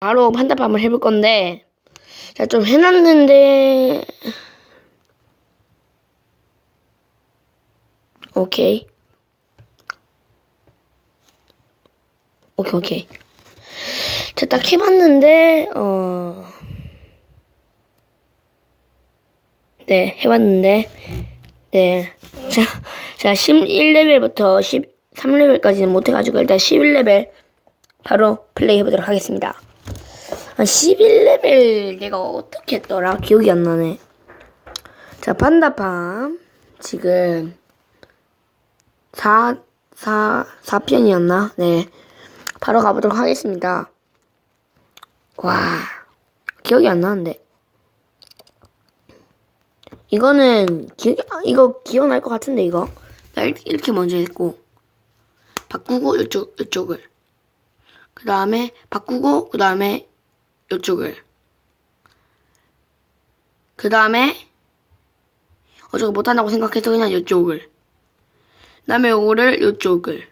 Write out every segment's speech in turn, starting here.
바로 판다팜을 해볼 건데, 제가 좀 해놨는데, 오케이. 오케이, 오케이. 제가 딱 해봤는데, 어, 네, 해봤는데, 네. 자, 제가 11레벨부터 13레벨까지는 못해가지고, 일단 11레벨 바로 플레이 해보도록 하겠습니다. 아, 11레벨 내가 어떻게 했더라? 기억이 안 나네. 자, 판다팜. 지금 4, 4, 4편이었나? 네. 바로 가보도록 하겠습니다. 와. 기억이 안 나는데. 이거는 기억 이거 기억날 것 같은데 이거 나 일- 이렇게 먼저 했고 바꾸고 이쪽 이쪽을 그 다음에 바꾸고 그 다음에 이쪽을 그 다음에 어 저거 못한다고 생각해서 그냥 이쪽을 그 다음에 요거를 이쪽을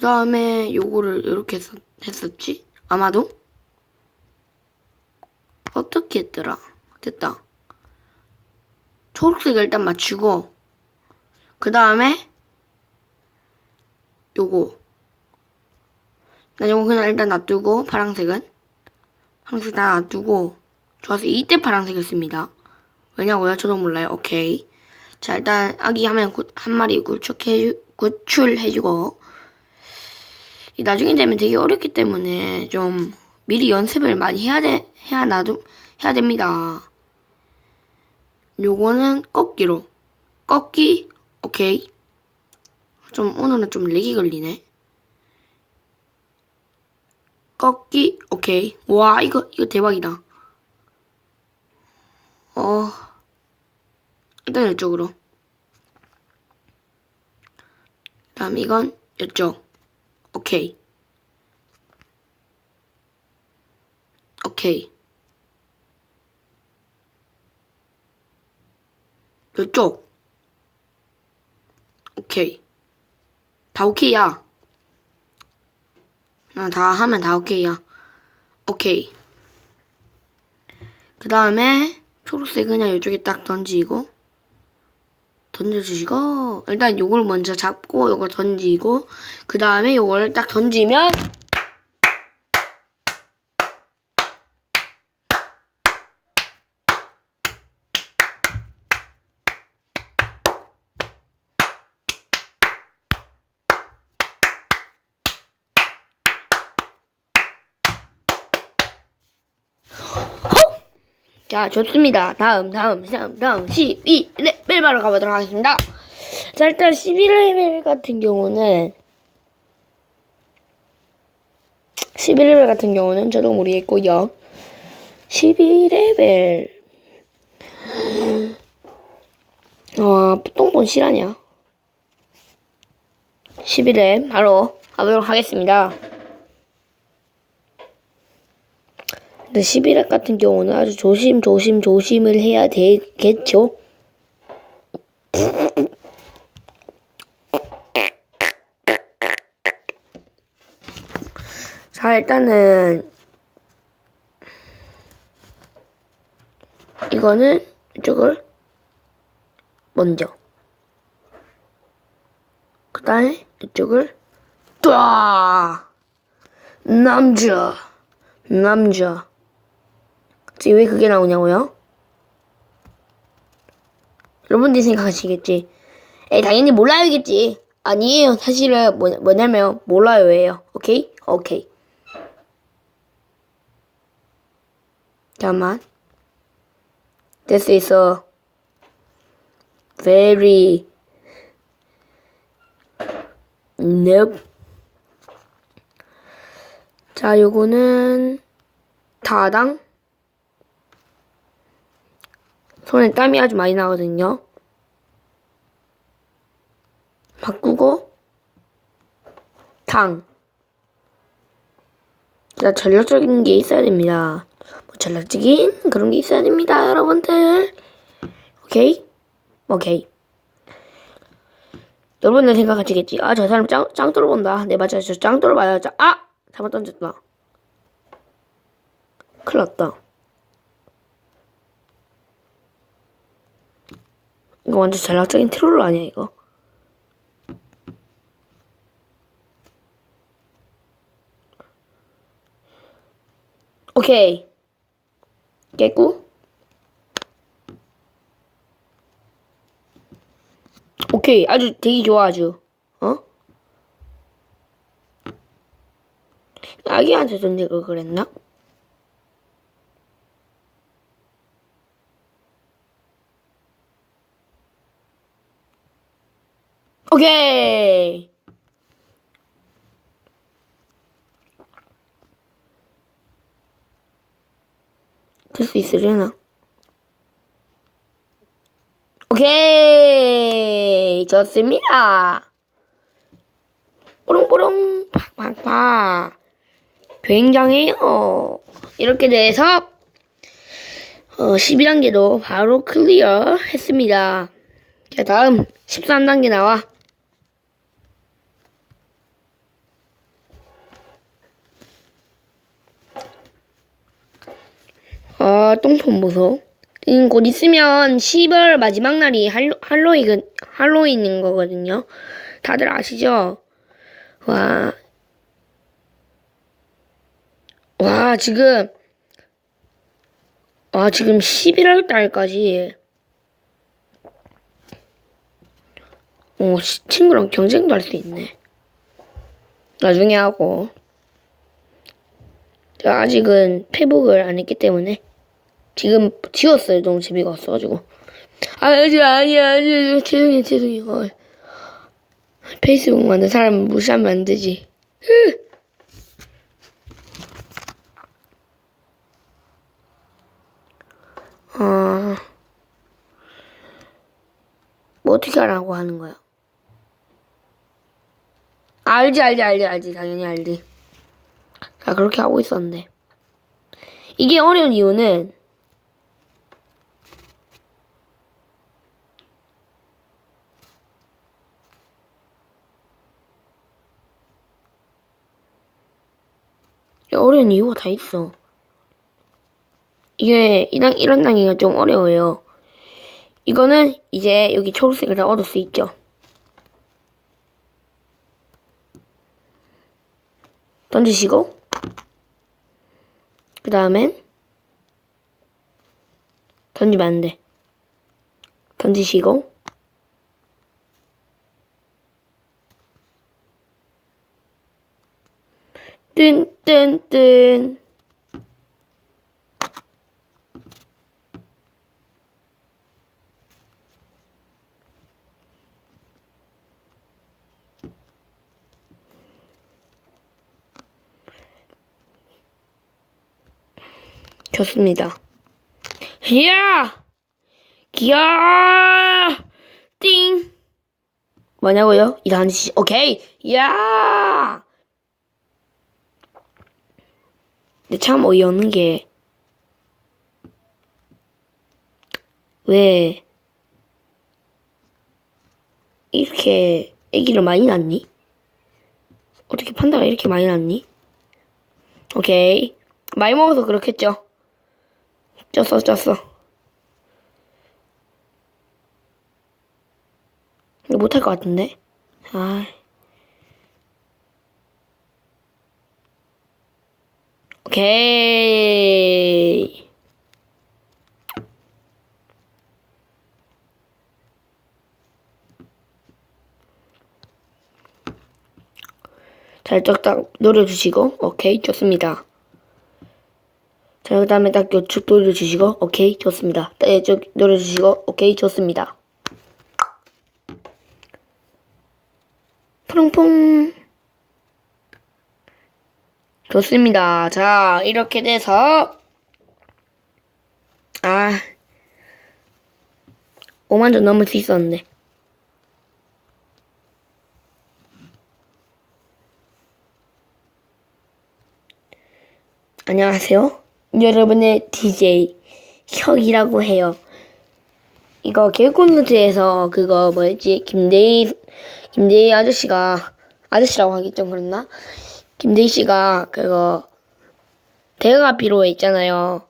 그 다음에 요거를 이렇게 했, 했었지? 아마도? 어떻게 했더라? 됐다. 초록색을 일단 맞추고, 그 다음에, 요거. 난 요거 그냥 일단 놔두고, 파란색은. 파란색 다 놔두고, 좋아서 이때 파란색을 씁니다. 왜냐고요? 저도 몰라요. 오케이. 자, 일단, 아기 하면 구- 한 마리 구축해, 구출해주고, 이 나중에 되면 되게 어렵기 때문에 좀 미리 연습을 많이 해야 돼, 해야 나도, 해야 됩니다. 요거는 꺾기로. 꺾기, 오케이. 좀, 오늘은 좀 렉이 걸리네. 꺾기, 오케이. 와, 이거, 이거 대박이다. 어, 일단 이쪽으로. 다음 이건 이쪽. 오케이. 오케이. 이쪽. 오케이. 다 오케이야. 아, 다 하면 다 오케이야. 오케이. 그 다음에 초록색 그냥 이쪽에 딱 던지고 던져주시고 일단 요걸 먼저 잡고 요걸 던지고 그 다음에 요걸 딱 던지면 자, 좋습니다. 다음, 다음, 다음, 다음, 12레벨 바로 가보도록 하겠습니다. 자, 일단 11레벨 같은 경우는, 11레벨 같은 경우는 저도 모르겠고요. 12레벨, 어, 똥본 실화냐? 11레벨 바로 가보도록 하겠습니다. 근데 11회 같은 경우는 아주 조심 조심 조심을 해야 되겠죠. 자 일단은 이거는 이쪽을 먼저 그 다음에 이쪽을 뚜아! 남자 남자 지금 왜 그게 나오냐고요? 여러분들이 생각하시겠지. 에이, 당연히 몰라요겠지. 아니에요. 사실은 뭐, 뭐냐면, 몰라요예요. 오케이? 오케이. 잠깐만. This very nope. 자, 요거는 다당 손에 땀이 아주 많이 나거든요. 바꾸고 당. 자, 전략적인 게 있어야 됩니다. 뭐 전략적인 그런 게 있어야 됩니다, 여러분들. 오케이? 오케이. 여러분들 생각하시겠지. 아, 저 사람 짱, 짱돌 본다. 네, 맞아요. 저. 짱, 아! 잘못 던졌다. 큰일 났다. 이거 완전 전략적인 트롤 아니야, 이거? 오케이. 깼고. 오케이. 아주 되게 좋아, 아주. 어? 아기한테 던지고 그랬나? 오케이. 될 수 있으려나? 오케이. 좋습니다. 뽀롱뽀롱, 팍팍팍. 굉장해요. 이렇게 돼서, 어, 12단계도 바로 클리어 했습니다. 자, 다음 13단계 나와. 아, 똥폼 보소. 음, 곧 있으면 10월 마지막 날이 할로, 할로윈, 할로윈인 거거든요. 다들 아시죠? 와. 와, 지금, 아, 지금 11월 달까지, 어, 시- 친구랑 경쟁도 할 수 있네. 나중에 하고. 아직은 페북을 안 했기 때문에. 지금 지웠어요. 너무 재미가 없어가지고. 아, 아니, 아니, 아니, 죄송해요, 죄송해요. 어. 페이스북 만든 사람 무시하면 안 되지. 으. 어, 뭐 어떻게 하라고 하는 거야? 알지, 알지, 알지, 알지. 당연히 알지. 자, 그렇게 하고 있었는데. 이게 어려운 이유는 어려운 이유가 다 있어. 이게 이런 이런 단계가 좀 어려워요. 이거는 이제 여기 초록색을 다 얻을 수 있죠. 던지시고 그 다음엔 던지면 안 돼. 던지시고 뜬뜬뜬 좋습니다. 이야! 기야! 띵! 뭐냐고요? 씨. 오케이! 이야! 근데 참 어이없는 게, 왜, 이렇게 애기를 많이 낳니? 어떻게 판다가 이렇게 많이 낳니? 오케이. 많이 먹어서 그렇겠죠. 쪘어, 쪘어. 못할 것 같은데? 아. 오케이. 살짝 딱 노려주시고, 오케이, 좋습니다. 자, 그 다음에 딱 요쪽 노려주시고, 오케이, 좋습니다. 딱 이쪽 노려주시고, 오케이, 좋습니다. 퐁퐁. 좋습니다. 자, 이렇게 돼서, 아, 5만 점 넘을 수 있었는데. 안녕하세요. 여러분의 DJ 혁이라고 해요. 이거 개콘노트에서 그거 뭐였지? 김대희 김대희 아저씨가 아저씨라고 하기 좀 그렇나? 김대희 씨가 그거 대가 비로에 있잖아요.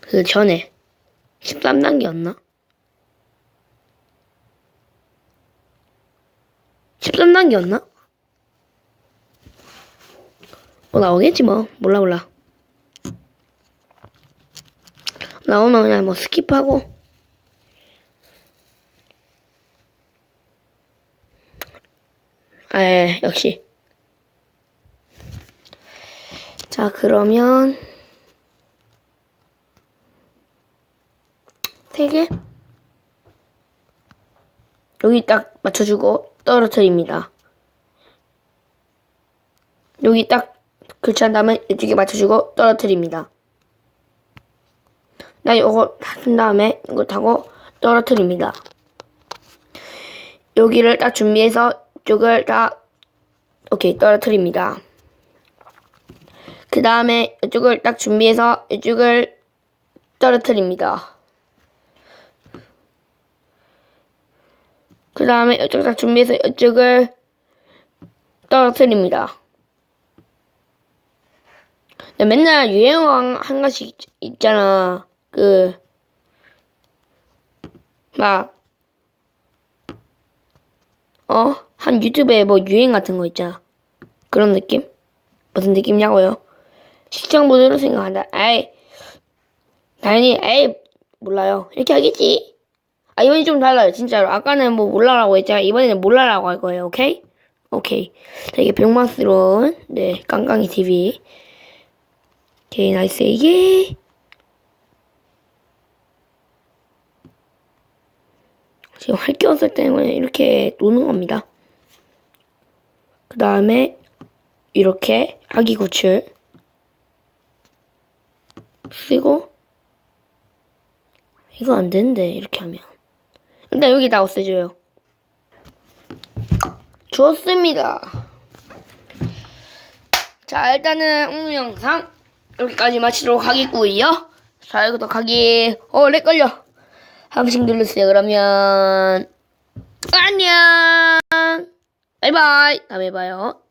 그 전에 13단계였나? 13단계였나? 뭐 나오겠지 뭐 몰라 몰라 나오면 그냥 뭐 스킵하고 아, 예, 역시. 자, 그러면 세 개? 여기 딱 맞춰주고 떨어뜨립니다. 여기 딱 교체한 다음에 이쪽에 맞춰주고 떨어뜨립니다. 나 이거 한 다음에 이거 타고 떨어뜨립니다. 여기를 딱 준비해서 이쪽을 다 오케이 떨어뜨립니다. 그 다음에 이쪽을 딱 준비해서 이쪽을 떨어뜨립니다. 그 다음에 이쪽 딱 준비해서 이쪽을 떨어뜨립니다. 나 맨날 유행어 한 가지 있- 있잖아. 그, 막, 어? 한 유튜브에 뭐 유행 같은 거 있잖아. 그런 느낌? 무슨 느낌이냐고요? 시청 모드로 생각한다. 에이, 당연히, 에이, 몰라요. 이렇게 하겠지. 아, 이번이 좀 달라요, 진짜로. 아까는 뭐 몰라라고 했잖아. 이번에는 몰라라고 할 거예요, 오케이? 오케이. 되게 병맛스러운, 네, 깡깡이 TV. 오케이, 나이스, 예. 지금 없을 때는 이렇게 노는 겁니다. 그 다음에 이렇게 아기 구출 쓰고 이거 안 되는데 이렇게 하면 일단 여기다 없애줘요. 좋습니다. 자 일단은 오늘 영상 여기까지 마치도록 하겠고요. 자 구독하기 어렉 걸려. 한 번씩 눌러주세요. 그러면 안녕. 바이바이. 다음에 봐요.